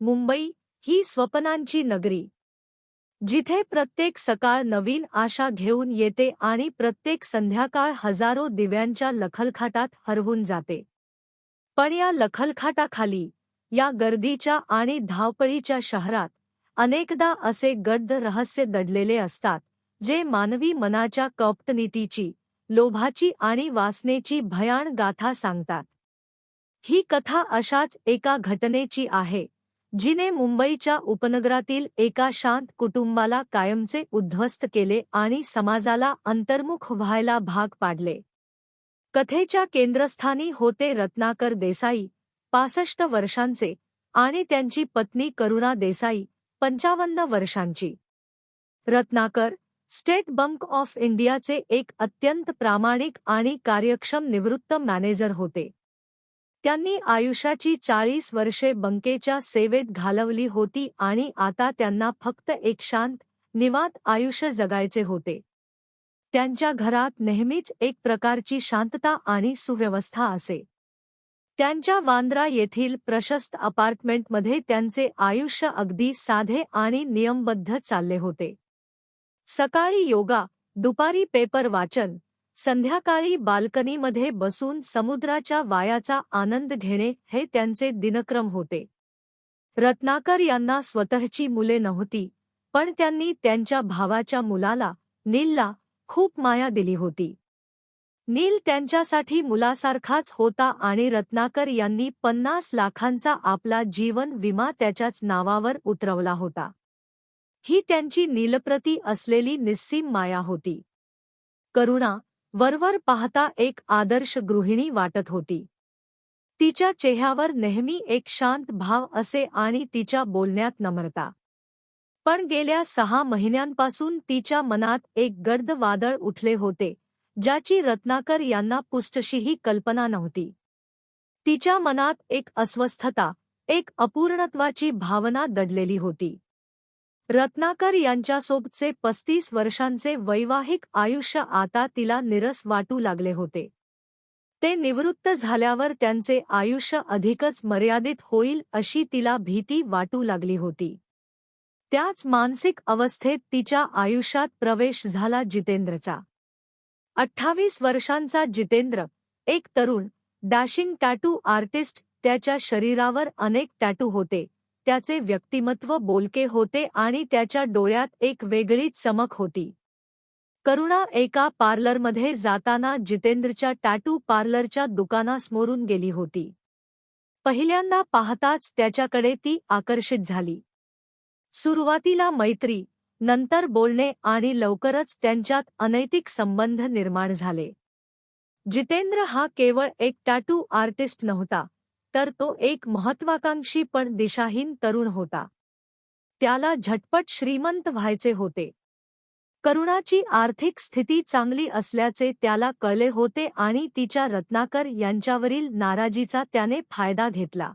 मुंबई ही स्वप्नांची नगरी. जिथे प्रत्येक सकाळ नवीन आशा घेऊन येते आणि प्रत्येक संध्याकाळ हजारो दिव्यांच्या लखलखाटात हरवून जाते. पण या लखलखाटाखाली या गर्दीच्या आणि धावपळीच्या शहरात अनेकदा असे गड्ड रहस्य दडलेले असतात जे मानवी मनाच्या कौप्तनीतीची लोभाची आणि वासनेची भयाण गाथा सांगतात. ही कथा अशाच एका घटनेची आहे. जिने मुंबईच्या उपनगरातील एका शांत कुटुंबाला कायमचे उद्ध्वस्त केले आणि समाजाला अंतर्मुख व्हायला भाग पाडले. कथेच्या केंद्रस्थानी होते रत्नाकर देसाई पासष्ट वर्षांचे आणि त्यांची पत्नी करुणा देसाई पंचावन्न वर्षांची. रत्नाकर स्टेट बँक ऑफ इंडियाचे एक अत्यंत प्रामाणिक आणि कार्यक्षम निवृत्त मॅनेजर होते. त्यांनी आयुष्याची चाळीस वर्षे बंकेच्या सेवेत घालवली होती आणि आता त्यांना फक्त एक शांत निवांत आयुष्य जगायचे होते. त्यांच्या घरात नेहमीच एक प्रकारची शांतता आणि सुव्यवस्था असे. त्यांच्या वांद्रा येथील प्रशस्त अपार्टमेंटमध्ये त्यांचे आयुष्य अगदी साधे आणि नियमबद्ध चालले होते. सकाळी योगा दुपारी पेपर वाचन संध्याकाळी बाल्कनीमध्ये बसून समुद्राच्या वायाचा आनंद घेणे हे त्यांचे दिनक्रम होते. रत्नाकर यांना स्वतःची मुले नव्हती पण त्यांनी त्यांच्या भावाच्या मुलाला नीलला खूप माया दिली होती. नील त्यांच्यासाठी मुलासारखाच होता आणि रत्नाकर यांनी पन्नास लाखांचा आपला जीवन विमा त्याच्याच नावावर उतरवला होता. ही त्यांची नीलप्रती असलेली निस्सीम माया होती. करुणा वरवर पाहता एक आदर्श गृहिणी वाटत होती. तिच्या चेहऱ्यावर नेहमी एक शांत भाव असे आणि तिच्या बोलण्यात नम्रता. पण गेल्या सहा महिन्यांपासून तिच्या मनात एक गर्द वादळ उठले होते ज्याची रत्नाकर यांना पुष्टशीही कल्पना नव्हती. तिच्या मनात एक अस्वस्थता एक अपूर्णत्वाची भावना दडलेली होती. रत्नाकर यांच्यासोबतचे पस्तीस वर्षांचे वैवाहिक आयुष्य आता तिला निरस वाटू लागले होते. ते निवृत्त झाल्यावर त्यांचे आयुष्य अधिकच मर्यादित होईल अशी तिला भीती वाटू लागली होती. त्याच मानसिक अवस्थेत तिच्या आयुष्यात प्रवेश झाला जितेंद्रचा. अठ्ठावीस वर्षांचा जितेंद्र एक तरुण डॅशिंग टॅटू आर्टिस्ट त्याच्या शरीरावर अनेक टॅटू होते. त्याचे व्यक्तिमत्व बोलके होते आणि त्याच्या डोळ्यात एक वेगळीच चमक होती. करुणा एका पार्लरमध्ये जाताना जितेंद्रच्या टॅटू पार्लरच्या दुकानासमोरून गेली होती. पहिल्यांदा पाहताच त्याच्याकडे ती आकर्षित झाली. सुरुवातीला मैत्री नंतर बोलणे आणि लवकरच त्यांच्यात अनैतिक संबंध निर्माण झाले. जितेंद्र हा केवळ एक टॅटू आर्टिस्ट नव्हता तर तो एक महत्वाकांक्षी पण दिशाहीन तरुण होता. त्याला झटपट श्रीमंत व्हायचे होते. करुणाची आर्थिक स्थिती चांगली असल्याचे त्याला कळले होते आणि तिच्या रत्नाकर यांच्यावरील नाराजीचा त्याने फायदा घेतला.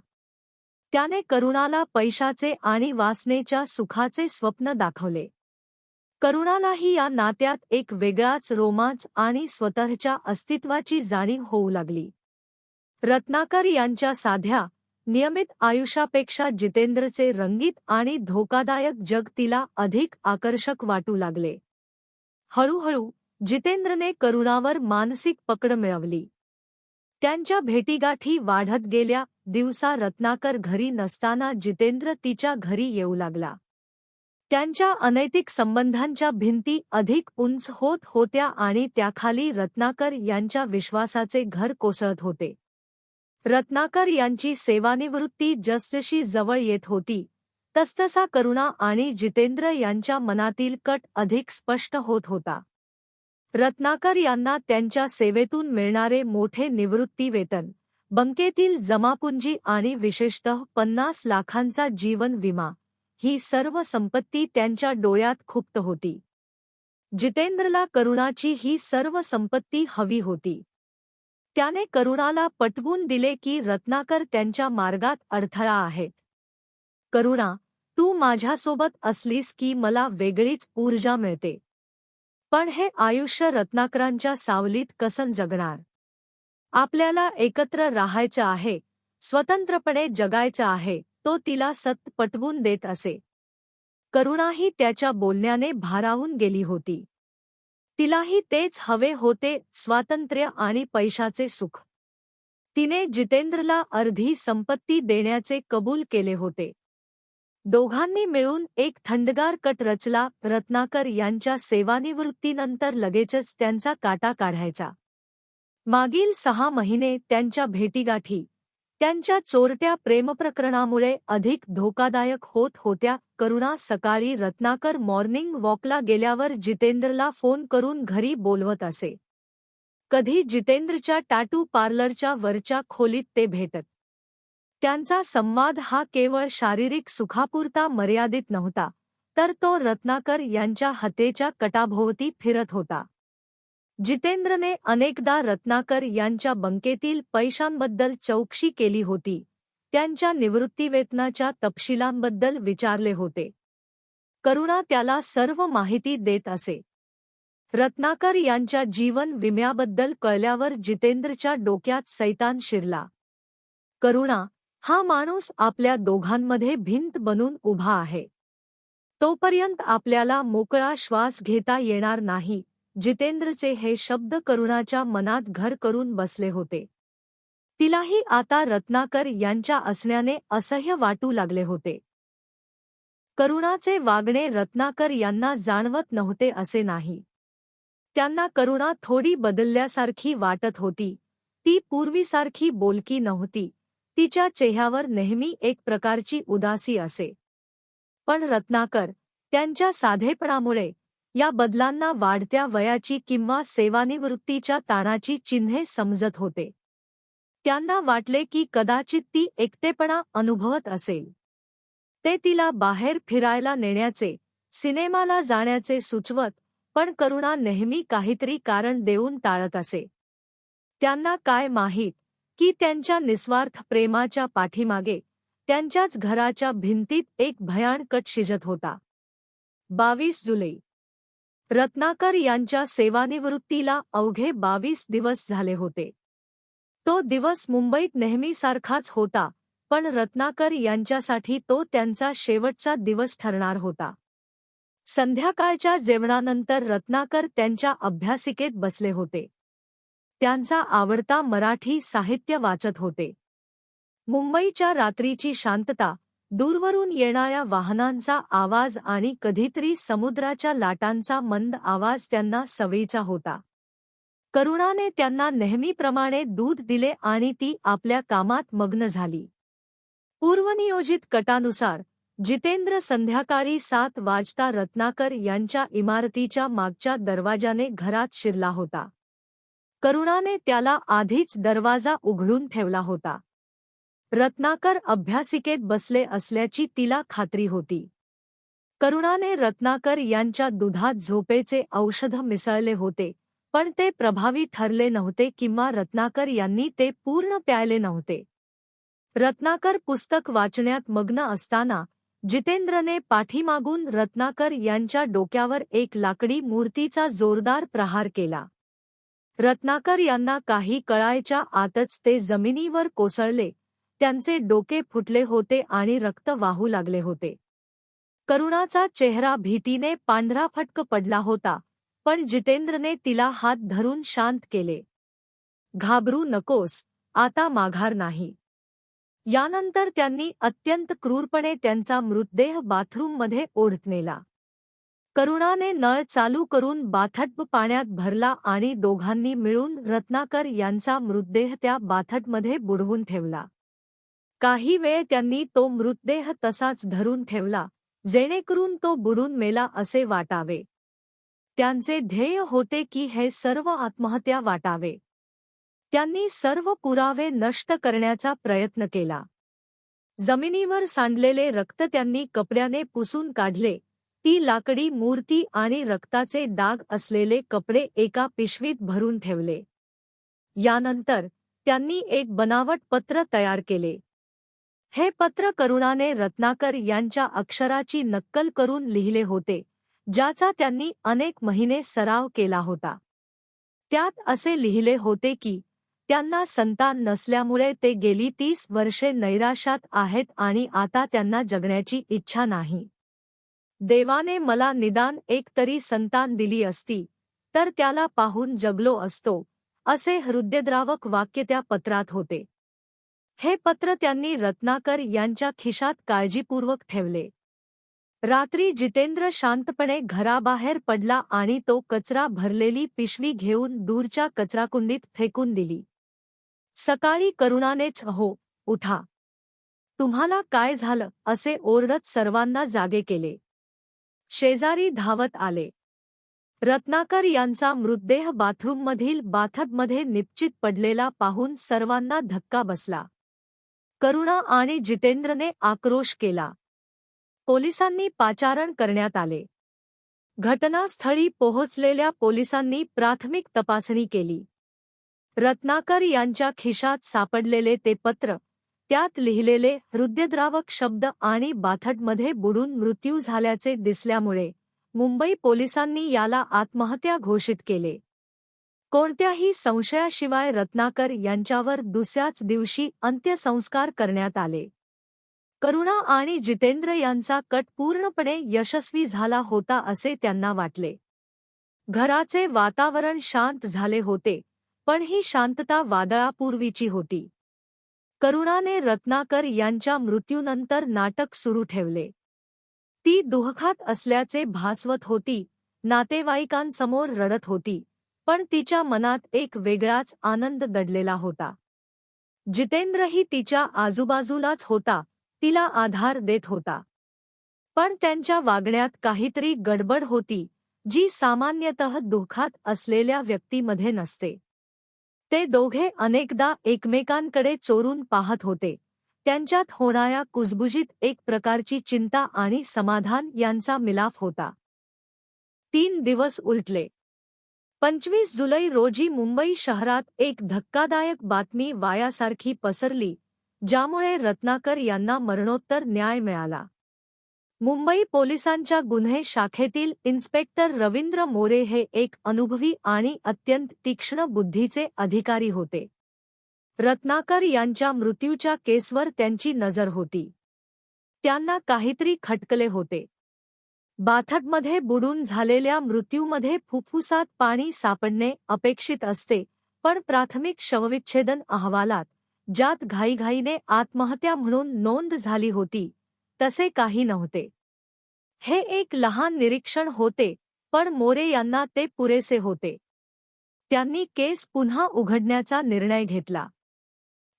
त्याने करुणाला पैशाचे आणि वासनेच्या सुखाचे स्वप्न दाखवले. करुणालाही या नात्यात एक वेगळाच रोमांच आणि स्वतःच्या अस्तित्वाची जाणीव होऊ लागली. रत्नाकर यांच्या साध्या नियमित आयुष्यापेक्षा जितेंद्रचे रंगीत आणि धोकादायक जग तिला अधिक आकर्षक वाटू लागले. हळूहळू जितेंद्रने करुणावर मानसिक पकड मिळवली. त्यांच्या भेटीगाठी वाढत गेल्या दिवसा रत्नाकर घरी नसताना जितेंद्र तिच्या घरी येऊ लागला. त्यांच्या अनैतिक संबंधांच्या भिंती अधिक उंच होत होत्या आणि त्याखाली रत्नाकर यांच्या विश्वासाचे घर कोसळत होते. रत्नाकर यांची सेवानिवृत्ती जसजशी जवळ येत होती तसतसा करुणा आणि जितेंद्र यांच्या मनातील कट अधिक स्पष्ट होत होता. रत्नाकर यांना त्यांच्या सेवेतून मिळणारे मोठे निवृत्ती वेतन बंकेतील जमापुंजी आणि विशेषतः पन्नास लाखांचा जीवन विमा ही सर्व संपत्ती त्यांच्या डोळ्यात खुप्त होती. जितेंद्रला करुणाची ही सर्व संपत्ती हवी होती. त्याने करुणाला पटवून दिले की रत्नाकर त्यांच्या मार्गात अडथळा आहेत करुणा तू माझ्यासोबत असलीस की मला वेगळीच ऊर्जा मिळते. पण हे आयुष्य रत्नाकरांच्या सावलीत कसन जगणार? आपल्याला एकत्र राहायचं आहे स्वतंत्रपणे जगायचं आहे तो तिला सत पटवून देत असे. करुणाही त्याच्या बोलण्याने भारावून गेली होती. तिलाही तेच हवे होते स्वातंत्र्य आणि पैशाचे सुख. तिने जितेंद्रला अर्धी संपत्ती देण्याचे कबूल केले होते. दोघांनी मिळून एक थंडगार कट रचला रत्नाकर यांच्या सेवानिवृत्तीनंतर लगेचच त्यांचा काटा काढायचा. मागील सहा महिने त्यांच्या भेटीगाठी त्यांच्या चोरट्या प्रेमप्रकरणामुळे अधिक धोकादायक होत होत्या. करुणा सकाळी रत्नाकर मॉर्निंग वॉकला गेल्यावर जितेंद्रला फोन करून घरी बोलवत असे. कधी जितेंद्रच्या टाटू पार्लरच्या वरच्या खोलीत ते भेटत. त्यांचा संवाद हा केवळ शारीरिक सुखापुरता मर्यादित नव्हता तर तो रत्नाकर यांच्या हतेच्या कटाभोवती फिरत होता. जितेंद्रने अनेकदा रत्नाकर यांच्या बंकेतील पैशांबद्दल चौकशी केली होती. त्यांच्या निवृत्तीवेतनाच्या तपशिलांबद्दल विचारले होते. करुणा त्याला सर्व माहिती देत असे. रत्नाकर यांच्या जीवन विम्याबद्दल कळल्यावर जितेंद्रच्या डोक्यात सैतान शिरला. करुणा हा माणूस आपल्या दोघांमध्ये भिंत बनून उभा आहे. तोपर्यंत आपल्याला मोकळा श्वास घेता येणार नाही. जितेंद्रचे हे शब्द करुणाच्या मनात घर करून बसले होते. तिलाही आता रत्नाकर यांच्या असण्याने असह्य वाटू लागले होते. करुणाचे वागणे रत्नाकर यांना जाणवत नव्हते असे नाही. त्यांना करुणा थोडी बदलल्यासारखी वाटत होती. ती पूर्वीसारखी बोलकी नव्हती. तिच्या चेह्यावर नेहमी एक प्रकारची उदासी असे. पण रत्नाकर त्यांच्या साधेपणामुळे या बदलांना वाढत्या वयाची किंवा सेवानिवृत्तीच्या ताणाची चिन्हे समजत होते. त्यांना वाटले की कदाचित ती एकटेपणा अनुभवत असेल. ते तिला बाहेर फिरायला नेण्याचे सिनेमाला जाण्याचे सुचवत पण करुणा नेहमी काहीतरी कारण देऊन टाळत असे. त्यांना काय माहीत की त्यांच्या निस्वार्थ प्रेमाच्या पाठीमागे त्यांच्याच घराच्या भिंतीत एक भयानकट शिजत होता. बावीस जुलै रत्नाकर यांच्या सेवानिवृत्तीला अवघे बावीस दिवस झाले होते. तो दिवस मुंबईत नेहमीसारखाच होता पण रत्नाकर यांच्यासाठी तो त्यांचा शेवटचा दिवस ठरणार होता. संध्याकाळच्या जेवणानंतर रत्नाकर त्यांच्या अभ्यासिकेत बसले होते. त्यांचा आवडता मराठी साहित्य वाचत होते. मुंबईच्या रात्रीची शांतता दूरवरून येणाऱ्या वाहनांचा आवाज आणि कधीतरी समुद्राच्या लाटांचा मंद आवाज त्यांना सवयीचा होता. करुणाने त्यांना नेहमीप्रमाणे दूध दिले आणि ती आपल्या कामात मग्न झाली. पूर्वनियोजित कटानुसार जितेंद्र संध्याकाळी सात वाजता रत्नाकर यांच्या इमारतीच्या मागच्या दरवाजाने घरात शिरला होता. करुणाने त्याला आधीच दरवाजा उघडून ठेवला होता. रत्नाकर अभ्यासिकेत बसले असल्याची तिला खात्री होती. करुणाने रत्नाकर यांच्या दुधात झोपेचे औषध मिसळले होते पण ते प्रभावी ठरले नव्हते किंवा रत्नाकर यांनी ते पूर्ण प्यायले नव्हते. रत्नाकर पुस्तक वाचण्यात मग्न असताना जितेंद्रने पाठीमागून रत्नाकर यांच्या डोक्यावर एक लाकडी मूर्तीचा जोरदार प्रहार केला. रत्नाकर यांना काही कळायच्या आतच ते जमिनीवर कोसळले त्यांचे डोके फुटले होते आणि रक्त वाहू लागले होते. करुणाचा चेहरा भीतीने पांढरा फटक पडला होता पण जितेंद्रने तिला हात धरून शांत केले. घाबरू नकोस आता माघार नाही यानंतर त्यांनी अत्यंत क्रूरपणे त्यांचा मृतदेह बाथरूममध्ये ओढत नेला करुणाने नळ चालू करून बाथटब पाण्यात भरला आणि दोघांनी मिळून रत्नाकर यांचा मृतदेह त्या बाथटमध्ये बुडवून ठेवला. काही वेळ त्यांनी तो मृतदेह तसाच धरून ठेवला जेणेकरून तो बुडून मेला असे वाटावे. त्यांचे ध्येय होते की हे सर्व आत्महत्या वाटावे. त्यांनी सर्व पुरावे नष्ट करण्याचा प्रयत्न केला. जमिनीवर सांडलेले रक्त त्यांनी कपड्याने पुसून काढले ती लाकडी मूर्ती आणि रक्ताचे डाग असलेले कपडे एका पिशवीत भरून ठेवले. यानंतर त्यांनी एक बनावट पत्र तयार केले. हे पत्र करुणाने रत्नाकर यांच्या अक्षराची नक्कल करून लिहिले होते ज्याचा त्यांनी अनेक महिने सराव केला होता. त्यात असे लिहिले होते की त्यांना संतान नसल्यामुळे ते गेली तीस वर्षे नैराश्यात आहेत आणि आता त्यांना जगण्याची इच्छा नाही. देवाने मला निदान एक तरी संतान दिली असती तर त्याला पाहून जगलो असतो असे हृदयद्रावक वाक्य त्या पत्रात होते. हे पत्र त्यांनी रत्नाकर यांच्या खिशात काळजीपूर्वक ठेवले. रात्री जितेंद्र शांतपणे घराबाहेर पडला आणि तो कचरा भरलेली पिशवी घेऊन दूरच्या कचराकुंडीत फेकून दिली. सकाळी करुणानेच हो उठा. तुम्हाला काय झालं? असे ओरडत सर्वांना जागे केले. शेजारी धावत आले. रत्नाकर यांचा मृतदेह बाथरूममधील बाथबमध्ये निश्चित पडलेला पाहून सर्वांना धक्का बसला. करुणा आणि जितेंद्रने आक्रोश केला. पोलिसांनी पाचारण करण्यात आले. घटनास्थळी पोहोचलेल्या पोलिसांनी प्राथमिक तपासणी केली. रत्नाकर यांच्या खिशात सापडलेले ते पत्र त्यात लिहिलेले हृदयद्रावक शब्द आणि बाथटमध्ये बुडून मृत्यू झाल्याचे दिसल्यामुळे मुंबई पोलिसांनी याला आत्महत्या घोषित केले. कोणत्याही संशयाशिवाय रत्नाकर यांच्यावर दुसऱ्याच दिवशी अंत्यसंस्कार करण्यात आले. करुणा आणि जितेंद्र यांचा कट पूर्णपणे यशस्वी झाला होता असे त्यांना वाटले. घराचे वातावरण शांत झाले होते पण ही शांतता वादळापूर्वीची होती. करुणाने रत्नाकर यांच्या मृत्यूनंतर नाटक सुरू ठेवले. ती दुःखात असल्याचे भासवत होती नातेवाईकांसमोर रडत होती. पण तिच्या मनात एक वेगळाच आनंद दडलेला होता. जितेंद्रही तिच्या आजूबाजूलाच होता तिला आधार देत होता. पण त्यांच्या वागण्यात काहीतरी गडबड होती जी सामान्यतः दुःखात असलेल्या व्यक्तीमध्ये नसते. ते दोघे अनेकदा एकमेकांकडे चोरून पाहत होते. त्यांच्यात होणाऱ्या कुजबुजीत एक प्रकारची चिंता आणि समाधान यांचा मिलाफ होता. तीन दिवस उलटले. पंचवीस जुलै रोजी मुंबई शहरात एक धक्कादायक बातमी वायासारखी पसरली ज्यामुळे रत्नाकर यांना मरणोत्तर न्याय मिळाला. मुंबई पोलिसांच्या गुन्हे शाखेतील इन्स्पेक्टर रवींद्र मोरे हे एक अनुभवी आणि अत्यंत तीक्ष्ण बुद्धीचे अधिकारी होते. रत्नाकर यांच्या मृत्यूच्या केसवर त्यांची नजर होती. त्यांना काहीतरी खटकले होते. बाथटमध्ये बुडून झालेल्या मृत्यूमध्ये फुफ्फुसात पाणी सापडणे अपेक्षित असते पण प्राथमिक शवविच्छेदन अहवालात ज्यात घाईघाईने आत्महत्या म्हणून नोंद झाली होती तसे काही नव्हते. हे एक लहान निरीक्षण होते पण मोरे यांना ते पुरेसे होते. त्यांनी केस पुन्हा उघडण्याचा निर्णय घेतला.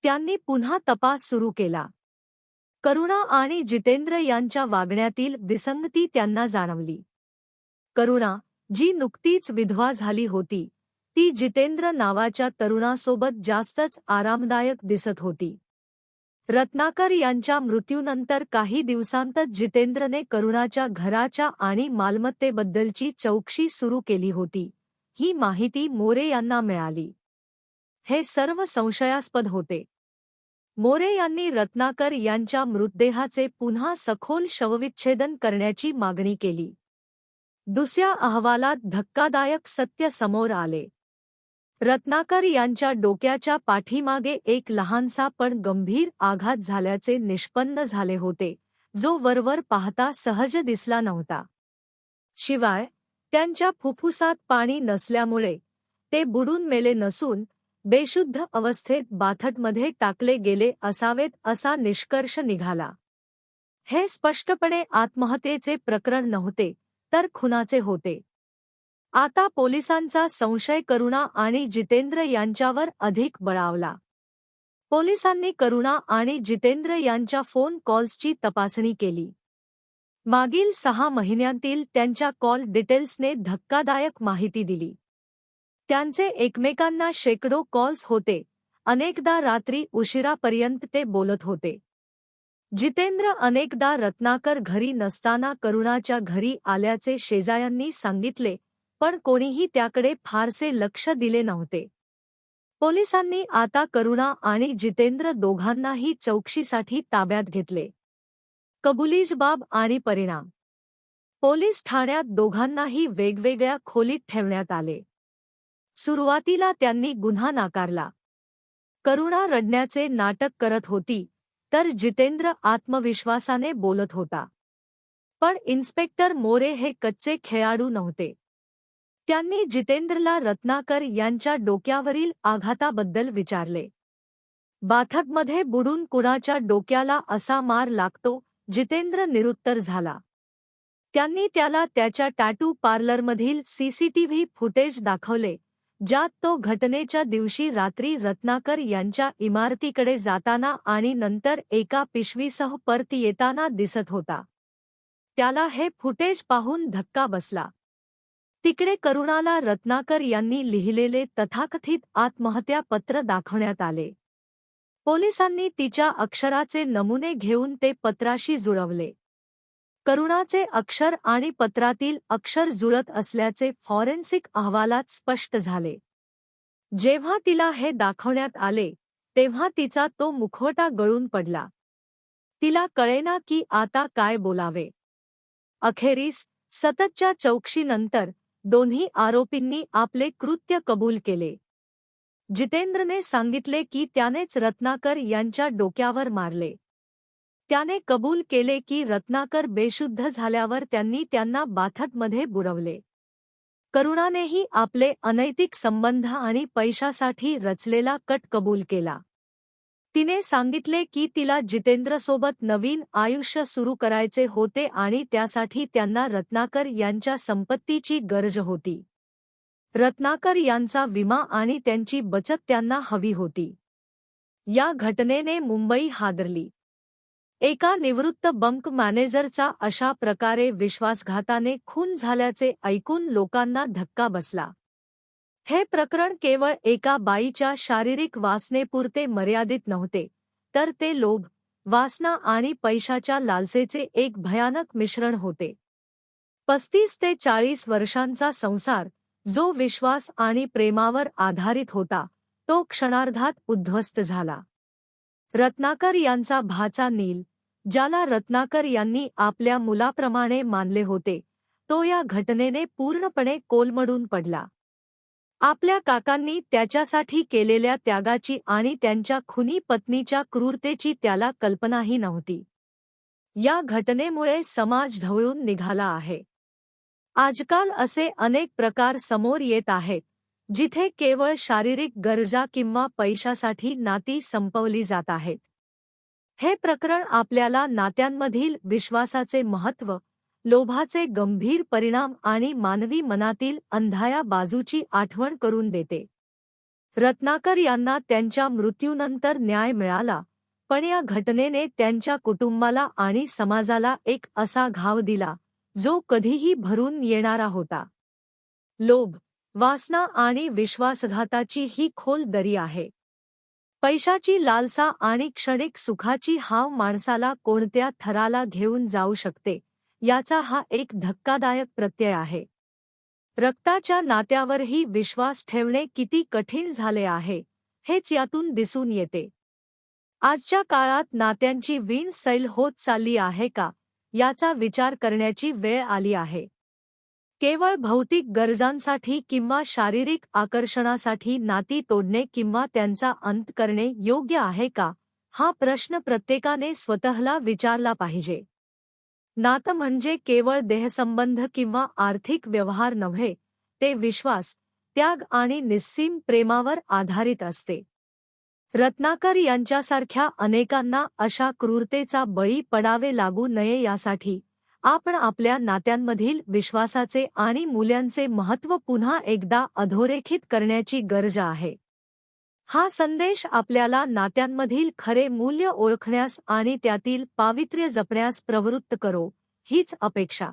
त्यांनी पुन्हा तपास सुरू केला. करुणा आणि जितेंद्र यांच्या वागण्यातील विसंगती त्यांना जाणवली. करुणा जी नुकतीच विधवा झाली होती ती जितेंद्र नावाच्या तरुणासोबत जास्तच आरामदायक दिसत होती. रत्नाकर यांच्या मृत्यूनंतर काही दिवसांतच जितेंद्रने करुणाच्या घराच्या आणि मालमत्तेबद्दलची चौकशी सुरू केली होती. ही माहिती मोरे यांना मिळाली. हे सर्व संशयास्पद होते. मोरे यांनी रत्नाकर यांच्या मृतदेहाचे पुन्हा सखोल शवविच्छेदन करण्याची मागणी केली. दुसऱ्या अहवालात धक्कादायक सत्य समोर आले. रत्नाकर यांच्या डोक्याच्या पाठीमागे एक लहानसा पण गंभीर आघात झाल्याचे निष्पन्न झाले होते जो वरवर पाहता सहज दिसला नव्हता. शिवाय त्यांच्या फुफ्फुसात पाणी नसल्यामुळे ते बुडून मेले नसून बेशुद्ध अवस्थेत बाथटमध्ये टाकले गेले असावेत असा निष्कर्ष निघाला. हे स्पष्टपणे आत्महत्येचे प्रकरण नव्हते तर खुनाचे होते. आता पोलिसांचा संशय करुणा आणि जितेंद्र यांच्यावर अधिक बळावला. पोलिसांनी करुणा आणि जितेंद्र यांच्या फोन कॉल्सची तपासणी केली. मागील सहा महिन्यांतील त्यांच्या कॉल डिटेल्सने धक्कादायक माहिती दिली. त्यांचे एकमेकांना शेकडो कॉल्स होते. अनेकदा रात्री उशिरापर्यंत ते बोलत होते. जितेंद्र अनेकदा रत्नाकर घरी नसताना करुणाच्या घरी आल्याचे शेजायांनी सांगितले पण कोणीही त्याकडे फारसे लक्ष दिले नव्हते. पोलिसांनी आता करुणा आणि जितेंद्र दोघांनाही चौकशीसाठी ताब्यात घेतले. कबुलीजबाब आणि परिणाम. पोलीस ठाण्यात दोघांनाही वेगवेगळ्या खोलीत ठेवण्यात आले. सुरुवातीला त्यांनी गुन्हा नाकारला. करुणा रडण्याचे नाटक करत होती तर जितेंद्र आत्मविश्वासाने बोलत होता. पण इन्स्पेक्टर मोरे हे कच्चे खेळाडू नव्हते. त्यांनी जितेंद्रला रत्नाकर यांच्या डोक्यावरील आघाताबद्दल विचारले. बाथकमध्ये बुडून कुणाच्या डोक्याला असा मार लागतो जितेंद्र निरुत्तर झाला. त्यांनी त्याला त्याच्या टॅटू पार्लरमधील सीसीटीव्ही फुटेज दाखवले ज्यात तो घटनेच्या दिवशी रात्री रत्नाकर यांच्या इमारतीकडे जाताना आणि नंतर एका पिशवीसह परत येताना दिसत होता. त्याला हे फुटेज पाहून धक्का बसला. तिकडे करुणाला रत्नाकर यांनी लिहिलेले तथाकथित आत्महत्या पत्र दाखवण्यात आले. पोलिसांनी तिच्या अक्षराचे नमुने घेऊन ते पत्राशी जुळवले. करुणाचे अक्षर आणि पत्रातील अक्षर जुळत असल्याचे फॉरेन्सिक अहवालात स्पष्ट झाले. जेव्हा तिला हे दाखवण्यात आले तेव्हा तिचा तो मुखवटा गळून पडला. तिला कळेना की आता काय बोलावे. अखेरीस सततच्या चौकशीनंतर दोन्ही आरोपींनी आपले कृत्य कबूल केले. जितेंद्रने सांगितले की त्यानेच रत्नाकर यांच्या डोक्यावर मारले. त्याने कबूल केले की रत्नाकर बेशुद्ध झाल्यावर त्यांनी त्यांना बाथटमध्ये बुडवले. करुणानेही आपले अनैतिक संबंध आणि पैशासाठी रचलेला कट कबूल केला. तिने सांगितले की तिला जितेंद्रसोबत नवीन आयुष्य सुरू करायचे होते आणि त्यासाठी त्यांना रत्नाकर यांच्या संपत्तीची गरज होती. रत्नाकर यांचा विमा आणि त्यांची बचत त्यांना हवी होती. या घटनेने मुंबई हादरली. एका निवृत्त बंक मॅनेजरचा अशा प्रकारे विश्वासघाताने खून झाल्याचे ऐकून लोकांना धक्का बसला. हे प्रकरण केवळ एका बाईच्या शारीरिक वासनेपुरते मर्यादित नव्हते तर ते लोभ वासना आणि पैशाच्या लालसेचे एक भयानक मिश्रण होते. पस्तीस ते चाळीस वर्षांचा संसार जो विश्वास आणि प्रेमावर आधारित होता तो क्षणार्धात उद्ध्वस्त झाला. रत्नाकर यांचा भाचा नील ज्याला रत्नाकर यांनी आपल्या मुलाप्रमाणे मानले होते. तो या घटनेने पूर्णपणे कोलमडून पडला. आपल्या काकांनी त्याच्यासाठी केलेल्या त्यागाची आणि त्यांच्या खुनी पत्नीच्या क्रूरतेची त्याला कल्पनाही नव्हती. या घटनेमुळे समाज ढवळून निघाला आहे. आजकाल असे अनेक प्रकार समोर येत आहेत जिथे केवळ शारीरिक गरजा किंवा पैशासाठी नाती संपवली जात आहेत. हे प्रकरण आपल्याला नात्यांमधील विश्वासाचे महत्त्व लोभाचे गंभीर परिणाम आणि मानवी मनातील अंधाया बाजूची आठवण करून देते. रत्नाकर यांना त्यांच्या मृत्यूनंतर न्याय मिळाला पण या घटनेने त्यांच्या कुटुंबाला आणि समाजाला एक असा घाव दिला जो कधीही भरून येणारा होता. लोभ वासना आणि विश्वासघाताची ही खोल दरी आहे. पैशाची लालसा आणि क्षणिक सुखाची हाव माणसाला कोणत्या थराला घेऊन जाऊ शकते याचा हा एक धक्कादायक प्रत्यय आहे. रक्ताच्या नात्यावरही विश्वास ठेवणे किती कठीण झाले आहे हेच यातून दिसून येते. आजच्या काळात नात्यांची वीण सैल होत चालली आहे का याचा विचार करण्याची वेळ आली आहे. केवळ भौतिक गरजांसाठी किंवा शारीरिक आकर्षणासाठी नाती तोडणे किंवा त्यांचा अंत करणे योग्य आहे का? हा प्रश्न प्रत्येकाने स्वतःला विचारला पाहिजे. नातं म्हणजे केवळ देहसंबंध किंवा आर्थिक व्यवहार नव्हे ते विश्वास त्याग आणि निस्सीम प्रेमावर आधारित असते. रत्नाकर यांच्यासारख्या अनेकांना अशा क्रूरतेचा बळी पडावे लागू नये यासाठी आपण आपल्या नात्यांमधील विश्वासाचे आणि मूल्यांचे महत्त्व पुन्हा एकदा अधोरेखित करण्याची गरज आहे. हा संदेश आपल्याला नात्यांमधील खरे मूल्य ओळखण्यास आणि त्यातील पावित्र्य जपण्यास प्रवृत्त करो हीच अपेक्षा.